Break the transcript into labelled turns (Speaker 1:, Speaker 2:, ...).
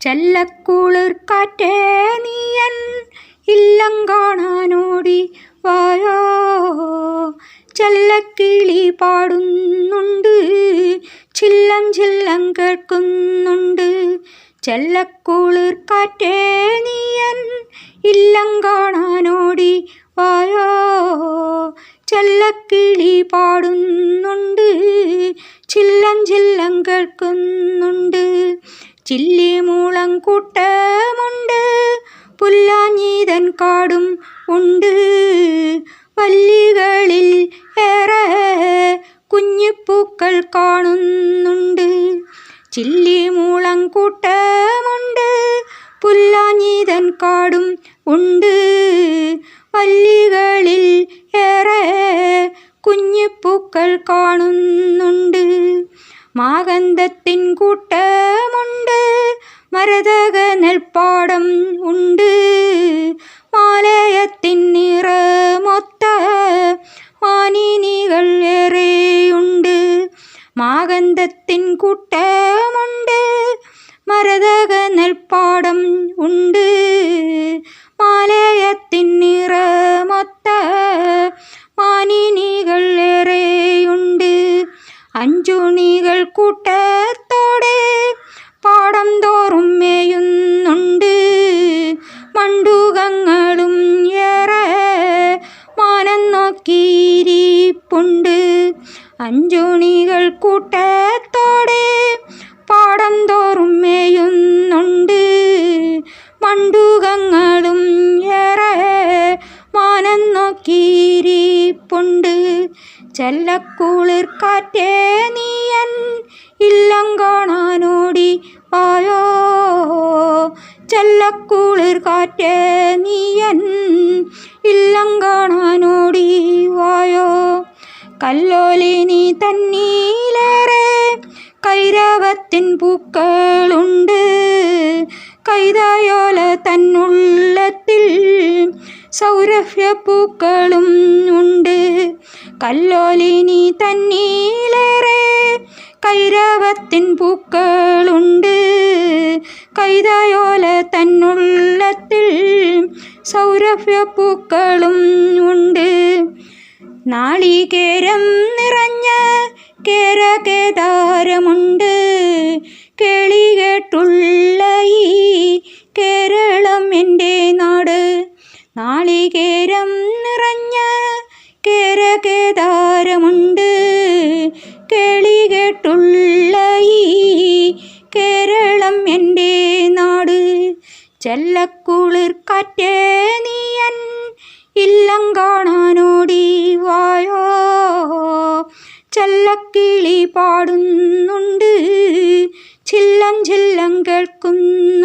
Speaker 1: ചെല്ലക്കുളിർ കാറ്റേ നീയൻ ഇല്ലം കാണാനോടി വായോ. ചെല്ലക്കിളി പാടുന്നുണ്ട് ചില്ലം ചില്ലം കേൾക്കുന്നുണ്ട്. ചെല്ലക്കുളിർ കാറ്റേ നീയൻ ഇല്ലം കാണാനോടി വായോ. ചെല്ലക്കിളി പാടുന്നുണ്ട് ചില്ലം ചില്ലം കേൾക്കുന്നുണ്ട്. ചില്ലിമൂളം കൂട്ടമുണ്ട്. പുല്ലാഞ്ഞീതൻ കാടും ഉണ്ട്. വല്ലികളിൽ ഏറെ കുഞ്ഞിപ്പൂക്കൾ കാണുന്നുണ്ട്. ചില്ലി കൂട്ടമുണ്ട്. പുല്ലാഞ്ഞീതൻ കാടും ഉണ്ട്. വല്ലികളിൽ ഏറെ കുഞ്ഞിപ്പൂക്കൾ കാണുന്നുണ്ട്. മാകന്ധത്തിൻ കൂട്ടമുണ്ട്. നിറമൊത്ത മാനിനികൾ ഏറെയുണ്ട്. മാകന്തത്തിൻ കൂട്ടമുണ്ട്. മരതക നെൽപ്പാടം ഉണ്ട്. മാലയത്തിൻ നിറമൊത്ത മാനിനികൾ ഏറെയുണ്ട്. അഞ്ചുണികൾ കൂട്ടത്തോടെ പാടം തോറും മേയുന്നുണ്ട്. നോക്കിയിരിപ്പുണ്ട് അഞ്ചുണികൾ കൂട്ടത്തോടെ പാടം തോറും മേയുന്നുണ്ട്. മണ്ടൂകങ്ങളും ഏറെ മാനം നോക്കിയിരിപ്പുണ്ട്. ചെല്ലക്കുളിർ കാറ്റേ നീയൻ ഇല്ലം കാണാനോടി വായോ. ചെല്ലക്കുളിർ കാറ്റേ നീയൻ കല്ലോലിനി തന്നീലേറെ. കൈരവത്തിൻ പൂക്കളുണ്ട്. കൈതായോല തന്നുള്ളത്തിൽ സൗരഭ്യപ്പൂക്കളും ഉണ്ട്. കല്ലോലിനി തന്നീലേറെ. കൈരവത്തിൻ പൂക്കളുണ്ട്. കൈതായോല തന്നുള്ളത്തിൽ സൗരഭ്യപ്പൂക്കളും ഉണ്ട്. നാളികേരം നിറഞ്ഞ കേരകേദാരമുണ്ട്. കേളി കേട്ടുള്ള ഈ കേരളം എന്റെ നാട്. നാളികേരം നിറഞ്ഞ കേരകേദാരമുണ്ട്. കേളി കേട്ടുള്ള ഈ കേരളം എന്റെ നാട്. ചെല്ലക്കുളിർ കാറ്റേ പാടുന്നുണ്ട്. ചില്ലം ചില്ലം കേൾക്കുന്നു.